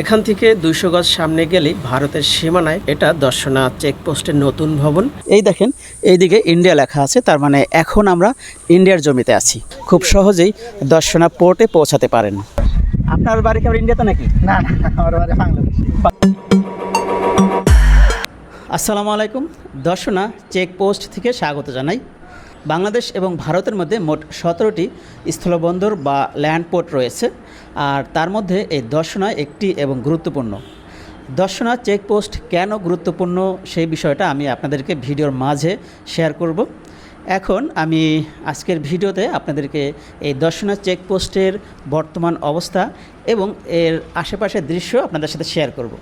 এখান থেকে দুইশো গজ সামনে গেলেই ভারতের সীমানায় এটা দর্শনা চেকপোস্টের নতুন ভবন। এই দেখেন এইদিকে ইন্ডিয়া লেখা আছে তার মানে এখন আমরা ইন্ডিয়ার জমিতে আছি। খুব সহজেই দর্শনা পোর্টে পৌঁছাতে পারেন। আপনার বাড়ি কেমন ইন্ডিয়াতে নাকি? না না আমার বাড়ি বাংলাদেশ। আসসালামু আলাইকুম। দর্শনা চেকপোস্ট থেকে স্বাগত জানাই। বাংলাদেশ এবং ভারতের মধ্যে মোট সতেরোটি স্থলবন্দর বা ল্যান্ডপোর্ট রয়েছে, আর তার মধ্যে এই দর্শনা একটি এবং গুরুত্বপূর্ণ। দর্শনা চেকপোস্ট কেন গুরুত্বপূর্ণ সেই বিষয়টা আমি আপনাদেরকে ভিডিওর মাঝে শেয়ার করব। এখন আমি আজকের ভিডিওতে আপনাদেরকে এই দর্শনা চেকপোস্টের বর্তমান অবস্থা এবং এর আশেপাশের দৃশ্য আপনাদের সাথে শেয়ার করব।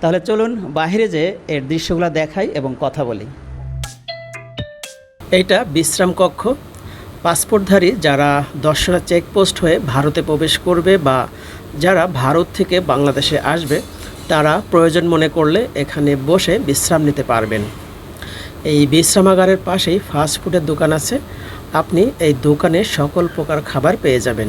তাহলে চলুন বাইরে যে এর দৃশ্যগুলো দেখাই এবং কথা বলি। এইটা বিশ্রাম কক্ষ। পাসপোর্টধারী যারা দশরা চেকপোস্ট হয়ে ভারতে প্রবেশ করবে বা যারা ভারত থেকে বাংলাদেশে আসবে, তারা প্রয়োজন মনে করলে এখানে বসে বিশ্রাম নিতে পারবেন। এই বিশ্রামাগারের পাশেই ফাস্টফুডের দোকান আছে। আপনি এই দোকানে সকল প্রকার খাবার পেয়ে যাবেন।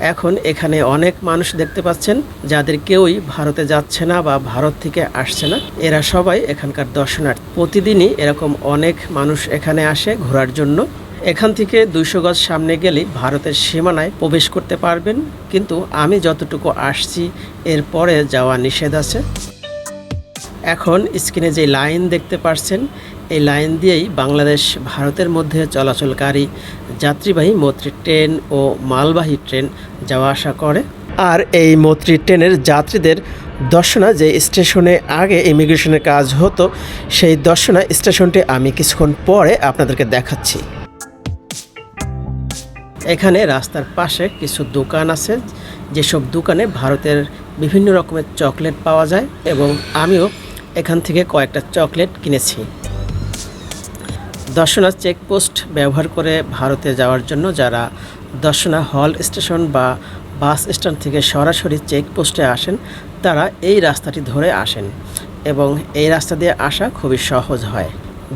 এখন এখানে অনেক মানুষ দেখতে পাচ্ছেন, যাদের কেউই ভারতে যাচ্ছে না বা ভারত থেকে আসছে না। এরা সবাই এখানকার দর্শনার্থী। প্রতিদিনই এরকম অনেক মানুষ এখানে আসে ঘোরার জন্য। এখান থেকে দুইশো গজ সামনে গেলেই ভারতের সীমানায় প্রবেশ করতে পারবেন। কিন্তু আমি যতটুকু আসছি এরপরে যাওয়া নিষেধ আছে। এখন স্ক্রিনে যে লাইন দেখতে পাচ্ছেন এই লাইন দিয়েই বাংলাদেশ ভারতের মধ্যে চলাচলকারী যাত্রীবাহী মৈত্রী ট্রেন ও মালবাহী ট্রেন যাওয়া আসা করে। আর এই মৈত্রী ট্রেনের যাত্রীদের দর্শনা যে স্টেশনে আগে ইমিগ্রেশনের কাজ হতো সেই দর্শনা স্টেশনটি আমি কিছুক্ষণ পরে আপনাদেরকে দেখাচ্ছি। এখানে রাস্তার পাশে কিছু দোকান আছে। যেসব দোকানে ভারতের বিভিন্ন রকমের চকলেট পাওয়া যায় এবং আমিও এখান থেকে কয়েকটা চকলেট কিনেছি। দর্শনা চেকপোস্ট ব্যবহার করে ভারতে যাওয়ার জন্য যারা দর্শনা হল স্টেশন বা বাস স্ট্যান্ড থেকে সরাসরি চেকপোস্টে আসেন, তারা এই রাস্তাটি ধরে আসেন এবং এই রাস্তা দিয়ে আসা খুবই সহজ হয়।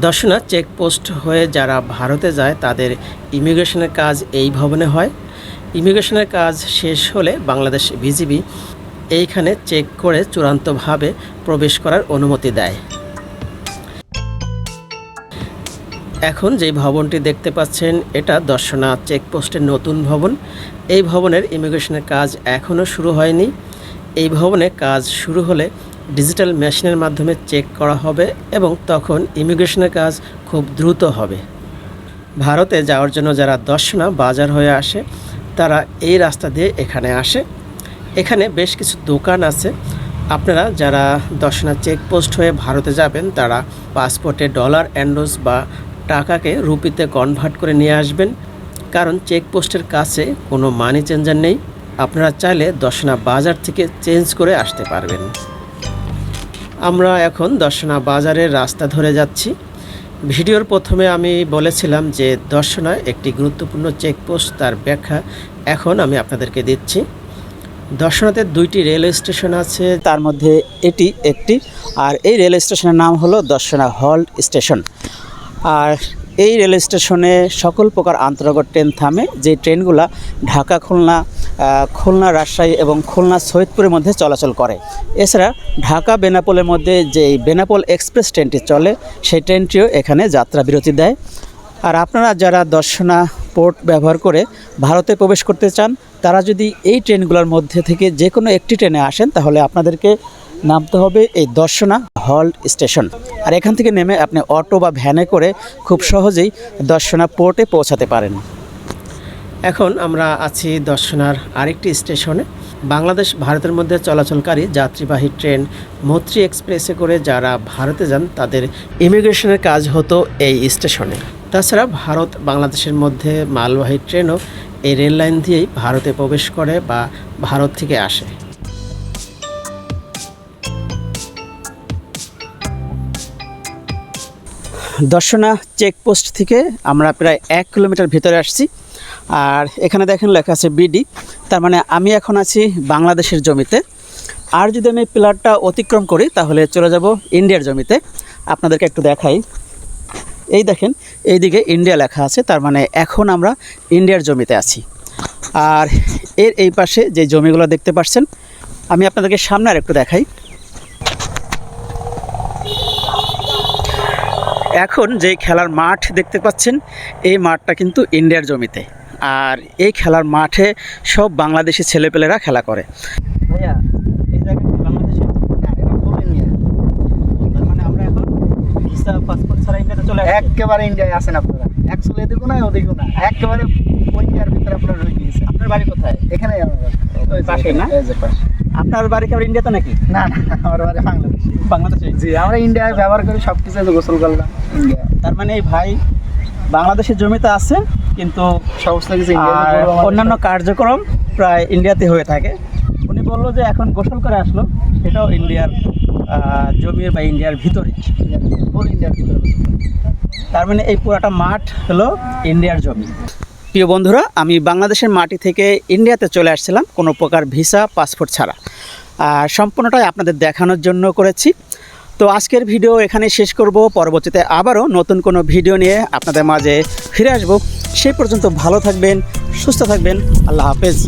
দর্শনা চেকপোস্ট হয়ে যারা ভারতে যায়, তাদের ইমিগ্রেশনের কাজ এই ভবনে হয়। ইমিগ্রেশনের কাজ শেষ হলে বাংলাদেশ বিজিবি এইখানে চেক করে চূড়ান্তভাবে প্রবেশ করার অনুমতি দেয়। এখন যে ভবনটি দেখতে পাচ্ছেন, এটা দর্শনা চেকপোস্টের নতুন ভবন। এই ভবনের ইমিগ্রেশনের কাজ এখনও শুরু হয়নি। এই ভবনে কাজ শুরু হলে ডিজিটাল মেশিনের মাধ্যমে চেক করা হবে এবং তখন ইমিগ্রেশনের কাজ খুব দ্রুত হবে। ভারতে যাওয়ার জন্য যারা দর্শনা বাজার হয়ে আসে, তারা এই রাস্তা দিয়ে এখানে আসে। এখানে বেশ কিছু দোকান আছে। আপনারা যারা দর্শনা চেকপোস্ট হয়ে ভারতে যাবেন, তারা পাসপোর্টে ডলার অ্যান্ডোস বা টাকাকে রুপিতে কনভার্ট করে নিয়ে আসবেন। কারণ চেকপোস্টের কাছে কোনো মানি চেঞ্জার নেই। আপনারা চাইলে দর্শনা বাজার থেকে চেঞ্জ করে আসতে পারবেন। আমরা এখন দর্শনা বাজারের রাস্তা ধরে যাচ্ছি। ভিডিওর প্রথমে আমি বলেছিলাম যে দর্শনা একটি গুরুত্বপূর্ণ চেকপোস্ট তার ব্যাখ্যা এখন আমি আপনাদেরকে দিচ্ছি। দর্শনাতে দুইটি রেল স্টেশন আছে। তার মধ্যে এটি একটি আর এই রেল স্টেশনের নাম হলো দর্শনা হল্ট স্টেশন। আর এই রেল স্টেশনে সকল প্রকার আন্তর্গত ট্রেন থামে। যে ট্রেনগুলা ঢাকা, খুলনা খুলনা, রাজশাহী এবং খুলনা, সৈয়দপুরের মধ্যে চলাচল করে। এছাড়া ঢাকা, বেনাপোলের মধ্যে যে বেনাপোল এক্সপ্রেস ট্রেনটি চলে, সেই ট্রেনটিও এখানে যাত্রা বিরতি দেয়। আর আপনারা যারা দর্শনা পোর্ট ব্যবহার করে ভারতে প্রবেশ করতে চান, তারা যদি এই ট্রেনগুলোর মধ্যে থেকে যে কোনো একটি ট্রেনে আসেন, তাহলে আপনাদেরকে নামতে হবে এই দর্শনা হল্ট স্টেশন। আর এখান থেকে নেমে আপনি অটো বা ভ্যানে করে খুব সহজেই দর্শনা পোর্টে পৌঁছাতে পারেন। এখন আমরা আছি দর্শনার আরেকটি স্টেশনে। বাংলাদেশ ভারতের মধ্যে চলাচলকারী যাত্রীবাহী ট্রেন মৈত্রী এক্সপ্রেসে করে যারা ভারতে যান, তাদের ইমিগ্রেশনের কাজ হতো এই স্টেশনে। তাছাড়া ভারত বাংলাদেশের মধ্যে মালবাহী ট্রেনও এই রেল লাইন দিয়েই ভারতে প্রবেশ করে বা ভারত থেকে আসে। দর্শনা চেকপোস্ট থেকে আমরা প্রায় এক কিলোমিটার ভিতরে আসছি। আর এখানে দেখেন লেখা আছে বিডি তার মানে আমি এখন আছি বাংলাদেশের জমিতে। আর যদি আমি পিলারটা অতিক্রম করি, তাহলে চলে যাব ইন্ডিয়ার জমিতে। আপনাদেরকে একটু দেখাই। এই দেখেন, এইদিকে ইন্ডিয়া লেখা আছে, তার মানে এখন আমরা ইন্ডিয়ার জমিতে আছি। আর এর এই পাশে যে জমিগুলো দেখতে পাচ্ছেন, আমি আপনাদেরকে সামনে আর একটু দেখাই। এখন যে খেলার মাঠ দেখতে পাচ্ছেন এই মাঠটা কিন্তু ইন্ডিয়ার জমিতে আর এই খেলার মাঠে সব বাংলাদেশি ছেলেপেলেরা খেলা করে ভাইয়া এই জায়গাটা বাংলাদেশে না, এটা full India। তার মানে আমরা এখন ভিসা পাসপোর্ট ছাড়া ইন্ডিয়াতে চলে একেবারে ইন্ডিয়ায় আপনারা এদিকেও না ওদিকেও না একেবারে ইন্ডিয়ার ভিতরে আপনারা রয়ে গিয়েছেন আপনার বাড়ি কোথায় আমার বাড়ি। না? এই যে পাশে। আপনার বাড়ি কি ইন্ডিয়াতে নাকি? না না আমার বাড়ি বাংলাদেশ। বাংলাদেশে? জি আমরা ইন্ডিয়ায় ব্যবহার করে সব কিছু গোসল করলাম। ইন্ডিয়া তার মানে এই ভাই বাংলাদেশের জমিতে আছে কিন্তু সমস্ত কিছু আর অন্যান্য কার্যক্রম প্রায় ইন্ডিয়াতে হয়ে থাকে। উনি বলল যে এখন গোসল করে আসলো সেটাও ইন্ডিয়ার আহ, জমি বা ইন্ডিয়ার ভিতরে। ইন্ডিয়ার ভিতরে। তার মানে এই পুরাটা মাঠ হলো ইন্ডিয়ার জমি। প্রিয় বন্ধুরা, আমি বাংলাদেশের মাটি থেকে ইন্ডিয়াতে চলে আসছিলাম, কোনো প্রকার ভিসা, পাসপোর্ট ছাড়া। আর সম্পূর্ণটাই আপনাদের দেখানোর জন্য করেছি। তো আজকের ভিডিও এখানে শেষ করব, পরবর্তীতে আবারও নতুন কোনো ভিডিও নিয়ে আপনাদের মাঝে ফিরে আসব। সেই পর্যন্ত ভালো থাকবেন, সুস্থ থাকবেন, আল্লাহ হাফেজ।